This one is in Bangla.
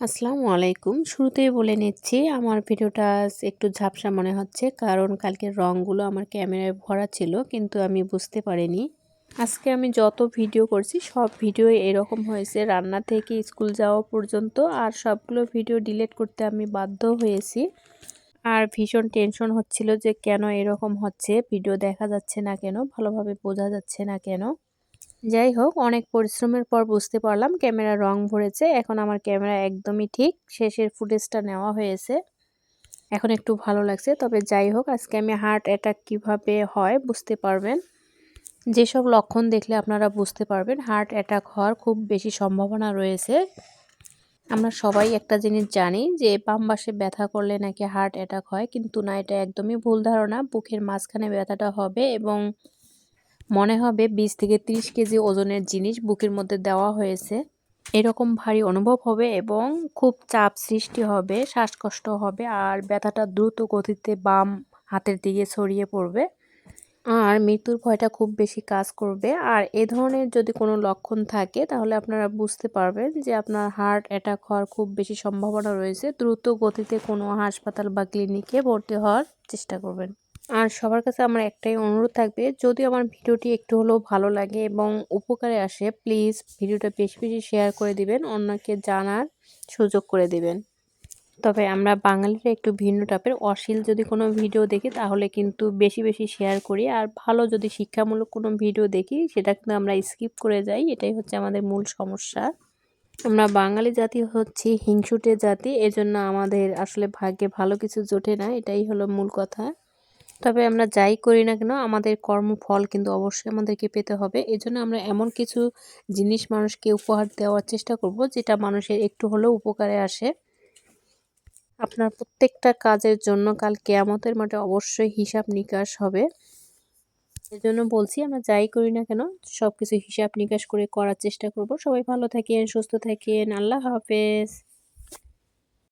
আসসালামু আলাইকুম। শুরুতেই বলে নিচ্ছি, আমার ভিডিওটা একটু ঝাপসা মনে হচ্ছে, কারণ কালকের রঙগুলো আমার ক্যামেরায় ভরা ছিল, কিন্তু আমি বুঝতে পারিনি। আজকে আমি যত ভিডিও করছি, সব ভিডিও এরকম হয়েছে, রান্না থেকে স্কুল যাওয়া পর্যন্ত, আর সবগুলো ভিডিও ডিলিট করতে আমি বাধ্য হয়েছি। আর ভীষণ টেনশন হচ্ছিল যে কেন এরকম হচ্ছে, ভিডিও দেখা যাচ্ছে না কেন, ভালোভাবে বোঝা যাচ্ছে না কেন। যাই হোক, অনেক পরিশ্রমের পর বুঝতে পারলাম ক্যামেরা রং ভরেছে। এখন আমার ক্যামেরা একদমই ঠিক, শেষের ফুটেজটা নেওয়া হয়েছে। এখন একটু ভালো লাগছে, তবে যাই হোক, আজকে আমি হার্ট অ্যাটাক কীভাবে হয় বুঝতে পারবেন। যেসব লক্ষণ দেখলে আপনারা বুঝতে পারবেন, হার্ট অ্যাটাক হওয়ার খুব বেশি সম্ভাবনা রয়েছে। আমরা সবাই একটা জিনিস জানি যে, বাম পাশে ব্যথা করলে নাকি হার্ট অ্যাটাক হয়, কিন্তু না, এটা একদমই ভুল ধারণা। বুকের মাঝখানে ব্যথাটা হবে এবং মনে হবে বিশ থেকে ৩০ কেজি ওজনের জিনিস বুকের মধ্যে দেওয়া হয়েছে। এরকম ভারী অনুভব হবে এবং খুব চাপ সৃষ্টি হবে, শ্বাসকষ্ট হবে আর ব্যথাটা দ্রুত গতিতে বাম হাতের দিকে ছড়িয়ে পড়বে। আর মৃত্যুর ভয়টা খুব বেশি কাজ করবে। আর এ ধরনের যদি কোনো লক্ষণ থাকে, তাহলে আপনারা বুঝতে পারবেন যে আপনার হার্ট অ্যাটাক হওয়ার খুব বেশি সম্ভাবনা রয়েছে। দ্রুত গতিতে কোনো হাসপাতাল বা ক্লিনিকে ভর্তি হওয়ার চেষ্টা করবেন। আর সবার কাছে আমার একটাই অনুরোধ থাকবে, যদি আমার ভিডিওটি একটু হলেও ভালো লাগে এবং উপকারে আসে প্লিজ ভিডিওটা বেশি বেশি শেয়ার করে দিবেন, অন্যকে জানার সুযোগ করে দিবেন। তবে আমরা বাঙালিরা একটু ভিন্ন টাইপের, অশ্লীল যদি কোনো ভিডিও দেখি তাহলে কিন্তু বেশি বেশি শেয়ার করি, আর ভালো যদি শিক্ষামূলক কোনো ভিডিও দেখি সেটা কিন্তু আমরা স্কিপ করে যাই, এটাই হচ্ছে আমাদের মূল সমস্যা। আমরা বাঙালি জাতি হচ্ছি হিংসুটে জাতি, এজন্য আমাদের আসলে ভাগ্যে ভালো কিছু জোটে না, এটাই হলো মূল কথা। তবে আমরা যাই করি না কেন, আমাদের কর্মফল কিন্তু অবশ্যই আমাদেরকে পেতে হবে। এজন্য আমরা এমন কিছু জিনিস মানুষকে উপহার দেওয়ার চেষ্টা করব, যেটা মানুষের একটু হলেও উপকারে আসে। আপনার প্রত্যেকটা কাজের জন্য কাল কেয়ামতের মাঠে অবশ্যই হিসাব নিকাশ হবে। এজন্য বলছি, আমরা যাই করি না কেন সব কিছু হিসাব নিকাশ করে করার চেষ্টা করব। সবাই ভালো থাকেন, সুস্থ থাকেন, আল্লাহ হাফেজ।